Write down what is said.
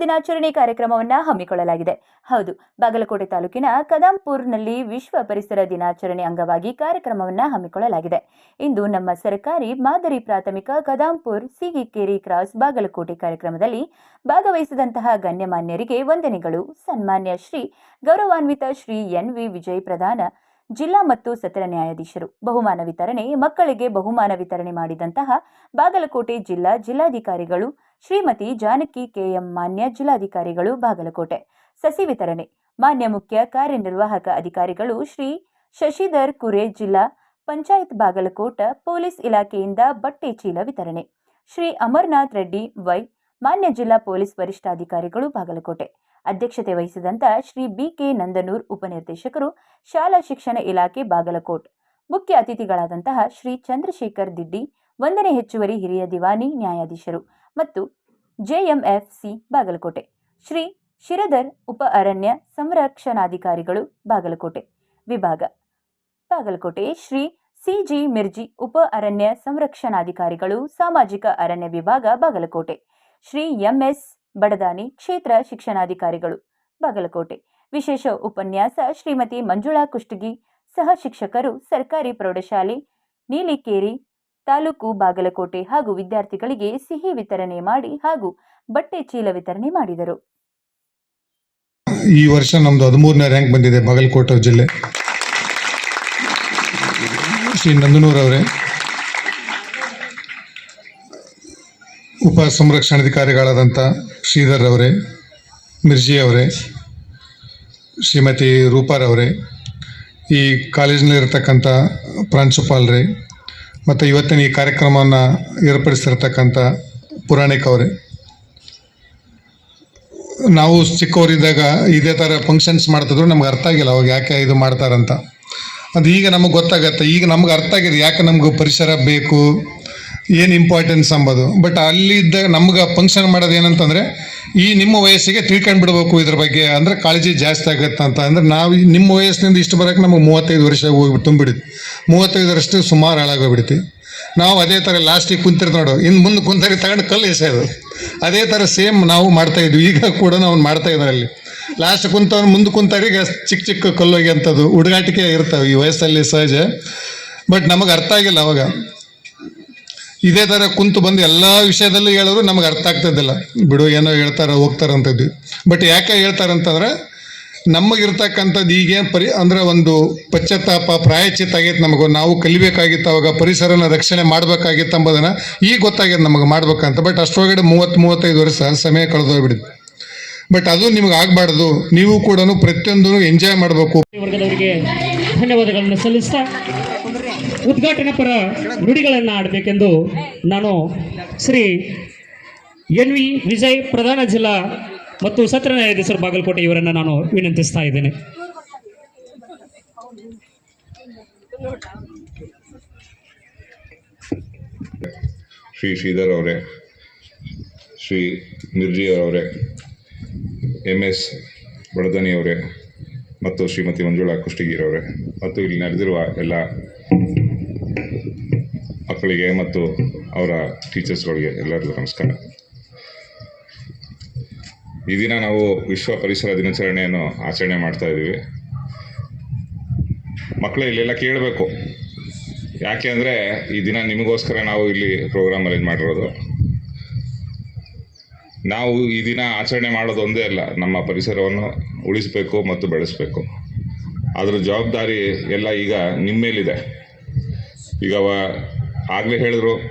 ದಿನಾಚರಣೆ ಕಾರ್ಯಕ್ರಮವನ್ನು ಹಮ್ಮಿಕೊಳ್ಳಲಾಗಿದೆ. ಹೌದು, ಬಾಗಲಕೋಟೆ ತಾಲೂಕಿನ ಕದಂಪುರ್ನಲ್ಲಿ ವಿಶ್ವ ಪರಿಸರ ದಿನಾಚರಣೆ ಅಂಗವಾಗಿ ಕಾರ್ಯಕ್ರಮವನ್ನು ಹಮ್ಮಿಕೊಳ್ಳಲಾಗಿದೆ. ಇಂದು ನಮ್ಮ ಸರ್ಕಾರಿ ಮಾದರಿ ಪ್ರಾಥಮಿಕ ಕದಂಪುರ್ ಸಿಹಿಕೇರಿ ಕ್ರಾಸ್ ಬಾಗಲಕೋಟೆ ಕಾರ್ಯಕ್ರಮದಲ್ಲಿ ಭಾಗವಹಿಸಿದಂತಹ ಗಣ್ಯಮಾನ್ಯರಿಗೆ ವಂದನೆಗಳು. ಸನ್ಮಾನ್ಯ ಶ್ರೀ ಗೌರವಾನ್ವಿತ ಶ್ರೀ ಎನ್ ವಿ ವಿಜಯ್ ಪ್ರಧಾನ ಜಿಲ್ಲಾ ಮತ್ತು ಸತ್ರ ನ್ಯಾಯಾಧೀಶರು. ಬಹುಮಾನ ವಿತರಣೆ, ಮಕ್ಕಳಿಗೆ ಬಹುಮಾನ ವಿತರಣೆ ಮಾಡಿದಂತಹ ಬಾಗಲಕೋಟೆ ಜಿಲ್ಲಾ ಜಿಲ್ಲಾಧಿಕಾರಿಗಳು, ಶ್ರೀಮತಿ ಜಾನಕಿ ಕೆಎಂ ಮಾನ್ಯ ಜಿಲ್ಲಾಧಿಕಾರಿಗಳು ಬಾಗಲಕೋಟೆ. ಸಸಿ ವಿತರಣೆ, ಮಾನ್ಯ ಮುಖ್ಯ ಕಾರ್ಯನಿರ್ವಾಹಕ ಅಧಿಕಾರಿಗಳು ಶ್ರೀ ಶಶಿಧರ್ ಕುರೆ ಜಿಲ್ಲಾ ಪಂಚಾಯತ್ ಬಾಗಲಕೋಟ ಪೊಲೀಸ್ ಇಲಾಖೆಯಿಂದ ಬಟ್ಟೆ ಚೀಲ ವಿತರಣೆ. ಶ್ರೀ ಅಮರ್ನಾಥ್ ರೆಡ್ಡಿ ವೈ, ಮಾನ್ಯ ಜಿಲ್ಲಾ ಪೊಲೀಸ್ ವರಿಷ್ಠಾಧಿಕಾರಿಗಳು ಬಾಗಲಕೋಟೆ. ಅಧ್ಯಕ್ಷತೆ ವಹಿಸಿದಂತ ಶ್ರೀ ಬಿ ಕೆ ನಂದನೂರ್ ಉಪನಿರ್ದೇಶಕರು, ಶಾಲಾ ಶಿಕ್ಷಣ ಇಲಾಖೆ ಬಾಗಲಕೋಟ್. ಮುಖ್ಯ ಅತಿಥಿಗಳಾದಂತಹ ಶ್ರೀ ಚಂದ್ರಶೇಖರ್ ದಿಡ್ಡಿ, ಒಂದನೇ ಹೆಚ್ಚುವರಿ ಹಿರಿಯ ದಿವಾನಿ ನ್ಯಾಯಾಧೀಶರು ಮತ್ತು ಜೆಎಂಎಫ್ಸಿ ಬಾಗಲಕೋಟೆ. ಶ್ರೀ ಶಿರಧರ್ ಉಪ ಅರಣ್ಯ ಸಂರಕ್ಷಣಾಧಿಕಾರಿಗಳು ಬಾಗಲಕೋಟೆ. ವಿಭಾಗ. ಬಾಗಲಕೋಟೆ ಶ್ರೀ ಸಿಜಿ ಮಿರ್ಜಿ ಉಪ ಅರಣ್ಯ ಸಂರಕ್ಷಣಾಧಿಕಾರಿಗಳು, ಸಾಮಾಜಿಕ ಅರಣ್ಯ ವಿಭಾಗ ಬಾಗಲಕೋಟೆ. ಶ್ರೀ ಎಂಎಸ್ ಬಡದಾನಿ ಕ್ಷೇತ್ರ ಶಿಕ್ಷಣಾಧಿಕಾರಿಗಳು, ಬಾಗಲಕೋಟೆ. ವಿಶೇಷ ಉಪನ್ಯಾಸ ಶ್ರೀಮತಿ ಮಂಜುಳಾ ಕುಷ್ಟಗಿ, ಸಹ ಶಿಕ್ಷಕರು, ಸರ್ಕಾರಿ ಪ್ರೌಢಶಾಲೆ, ನೀಲಿಕೇರಿ ತಾಲೂಕು ಬಾಗಲಕೋಟೆ ಹಾಗೂ ವಿದ್ಯಾರ್ಥಿಗಳಿಗೆ ಸಿಹಿ ವಿತರಣೆ ಮಾಡಿ ಹಾಗೂ ಬಟ್ಟೆ ಚೀಲ ವಿತರಣೆ ಮಾಡಿದರು. ಈ ವರ್ಷ ನಮ್ದು ಹದಿಮೂರನೇ ರ್ಯಾಂಕ್ ಬಂದಿದೆ ಬಾಗಲಕೋಟೆ ಜಿಲ್ಲೆ. ಶ್ರೀ ನಂದನೂರ್ ಅವರೇ. ಉಪ ಸಂರಕ್ಷಣಾಧಿಕಾರಿಗಳಾದಂಥ ಶ್ರೀಧರ್ ಅವರೇ, ಮಿರ್ಜಿ ಅವರೇ, ಶ್ರೀಮತಿ ರೂಪಾರವರೇ ಈ ಕಾಲೇಜಿನಲ್ಲಿರ್ತಕ್ಕಂಥ ಪ್ರಾಂಶುಪಾಲರೇ ಮತ್ತು ಇವತ್ತಿನ ಈ ಕಾರ್ಯಕ್ರಮವನ್ನು ಏರ್ಪಡಿಸಿರ್ತಕ್ಕಂಥ ಪುರಾಣಿಕ್ ಅವರೇ. ನಾವು ಚಿಕ್ಕವರಿದ್ದಾಗ ಇದೇ ಥರ ಫಂಕ್ಷನ್ಸ್ ಮಾಡ್ತಿದ್ರು, ನಮ್ಗೆ ಅರ್ಥ ಆಗಿಲ್ಲ ಅವಾಗ ಯಾಕೆ ಇದು ಮಾಡ್ತಾರಂತ. ಅದು ಈಗ ನಮಗೆ ಗೊತ್ತಾಗತ್ತೆ, ಈಗ ನಮ್ಗೆ ಅರ್ಥ ಆಗಿದೆ ಯಾಕೆ ನಮಗೂ ಪರಿಸರ ಬೇಕು ಏನು ಇಂಪಾರ್ಟೆನ್ಸ್ ಅಂಬೋದು? ಬಟ್ ಅಲ್ಲಿದ್ದಾಗ ನಮ್ಗೆ ಫಂಕ್ಷನ್ ಮಾಡೋದು ಏನಂತಂದರೆ, ಈ ನಿಮ್ಮ ವಯಸ್ಸಿಗೆ ತಿಳ್ಕೊಂಡು ಬಿಡಬೇಕು ಇದ್ರ ಬಗ್ಗೆ. ಅಂದ್ರೆ ಕಾಳಜಿ ಜಾಸ್ತಿ ಆಗುತ್ತೆ ಅಂತ. ಅಂದ್ರೆ ನಾವು ನಿಮ್ಮ ವಯಸ್ಸಿನಿಂದ ಇಷ್ಟು ಬರೋಕ್ಕೆ ನಮಗೆ ಮೂವತ್ತೈದು ವರ್ಷ ಹೋಗಿ ತುಂಬಿಡಿತು ಮೂವತ್ತೈದು ವರ್ಷ ಸುಮಾರು ಹಾಳಾಗೋಗ್ಬಿಡ್ತಿ ನಾವು ಅದೇ ಥರ ಲಾಸ್ಟಿಗೆ ಕುಂತಿರ್ತ ನೋಡು ಇನ್ನು ಮುಂದೆ ಕುಂತರಿ ತಗೊಂಡು ಕಲ್ಲು ಎಸೆಯೋದು. ಅದೇ ಥರ ಸೇಮ್ ನಾವು ಮಾಡ್ತಾ ಇದ್ವಿ. ಈಗ ಕೂಡ ನಾವು ಮಾಡ್ತಾ ಇದ್ದಾರೆ ಅಲ್ಲಿ ಲಾಸ್ಟ್ ಕುಂತವ್ನು ಮುಂದೆ ಕುಂತವ್ರಿಗೆ ಚಿಕ್ಕ ಚಿಕ್ಕ ಕಲ್ಲೋಗಿ ಅಂಥದ್ದು ಹುಡುಗಾಟಿಕೆ ಇರ್ತವೆ. ಈ ವಯಸ್ಸಲ್ಲಿ ಸಹಜ. ಬಟ್ ನಮಗೆ ಅರ್ಥ ಆಗಿಲ್ಲ ಅವಾಗ. ಇದೇ ತರ ಕುಂತು ಬಂದು ಎಲ್ಲಾ ವಿಷಯದಲ್ಲೂ ಹೇಳಿದ್ರು ನಮ್ಗೆ ಅರ್ಥ ಆಗ್ತದಿಲ್ಲ. ಬಿಡು, ಏನೋ ಹೇಳ್ತಾರೆ ಹೋಗ್ತಾರೆ ಅಂತದ್ವಿ ಬಟ್ ಯಾಕೆ ಹೇಳ್ತಾರಂತಂದ್ರೆ, ನಮಗಿರ್ತಕ್ಕಂಥದ್ದು ಈಗೇನು ಪರಿ, ಅಂದ್ರೆ ಒಂದು ಪಶ್ಚಾತ್ತಾಪ ಪ್ರಾಯಚಿತ್ತ ಆಗೈತೆ ನಮಗೂ. ನಾವು ಕಲಿಬೇಕಾಗಿತ್ತು, ಅವಾಗ ಪರಿಸರನ ರಕ್ಷಣೆ ಮಾಡಬೇಕಾಗಿತ್ತು ಅಂಬೋದನ್ನ ಈಗ ಗೊತ್ತಾಗ್ಯದ ನಮಗೆ ಮಾಡ್ಬೇಕಂತ. ಬಟ್ ಅಷ್ಟೊಳಗಡೆ ಮೂವತ್ತು, ಮೂವತ್ತೈದು ವರ್ಷ ಸಮಯ ಕಳೆದೋಗ್ಬಿಡಿದೆ ಬಟ್ ಅದು ನಿಮ್ಗೆ ಆಗಬಾರ್ದು. ನೀವು ಕೂಡ ಪ್ರತಿಯೊಂದು ಎಂಜಾಯ್ ಮಾಡಬೇಕು. ಧನ್ಯವಾದಗಳನ್ನು ಸಲ್ಲಿಸ್ತಾ ಉದ್ಘಾಟನಾ ಪರ ನುಡಿಗಳನ್ನು ಆಡಬೇಕೆಂದು ನಾನು ಶ್ರೀ ಎನ್ ವಿ ವಿಜಯ್ ಪ್ರಧಾನ ಜಿಲ್ಲಾ ಮತ್ತು ಸತ್ರ ನ್ಯಾಯಾಧೀಶರು ಬಾಗಲಕೋಟೆ ಇವರನ್ನು ನಾನು ವಿನಂತಿಸ್ತಾ ಇದ್ದೇನೆ. ಶ್ರೀ ಶ್ರೀಧರ್ ಅವರೇ, ಶ್ರೀ ಮಿರ್ಜಿ ಅವರೇ ಎಂ ಎಸ್ ಬಡದನಿ ಅವರೇ ಮತ್ತು ಶ್ರೀಮತಿ ಮಂಜುಳಾ ಕುಷ್ಟಗಿರವರೇ ಮತ್ತು ಇಲ್ಲಿ ನಡೆದಿರುವ ಎಲ್ಲ ಮಕ್ಕಳಿಗೆ ಮತ್ತು ಅವರ ಟೀಚರ್ಸ್ಗಳಿಗೆ ಎಲ್ಲರಿಗೂ ನಮಸ್ಕಾರ. ಈ ದಿನ ನಾವು ವಿಶ್ವ ಪರಿಸರ ದಿನಾಚರಣೆಯನ್ನು ಆಚರಣೆ ಮಾಡ್ತಾ ಇದ್ದೀವಿ. ಮಕ್ಕಳು, ಇಲ್ಲೆಲ್ಲ ಕೇಳಬೇಕು. ಯಾಕೆ ಅಂದರೆ ಈ ದಿನ ನಿಮಗೋಸ್ಕರ ನಾವು ಇಲ್ಲಿ ಪ್ರೋಗ್ರಾಮ್ ಅರೇಂಜ್ ಮಾಡಿರೋದು. ನಾವು ಈ ದಿನ ಆಚರಣೆ ಮಾಡೋದು ಒಂದೇ ಅಲ್ಲ, ನಮ್ಮ ಪರಿಸರವನ್ನು ಉಳಿಸಬೇಕು ಮತ್ತು ಬೆಳೆಸಬೇಕು. ಅದರ ಜವಾಬ್ದಾರಿ ಎಲ್ಲ ಈಗ ನಿಮ್ಮ ಮೇಲಿದೆ ಈಗ ಆಗಲೇ ಹೇಳಿದ್ರು.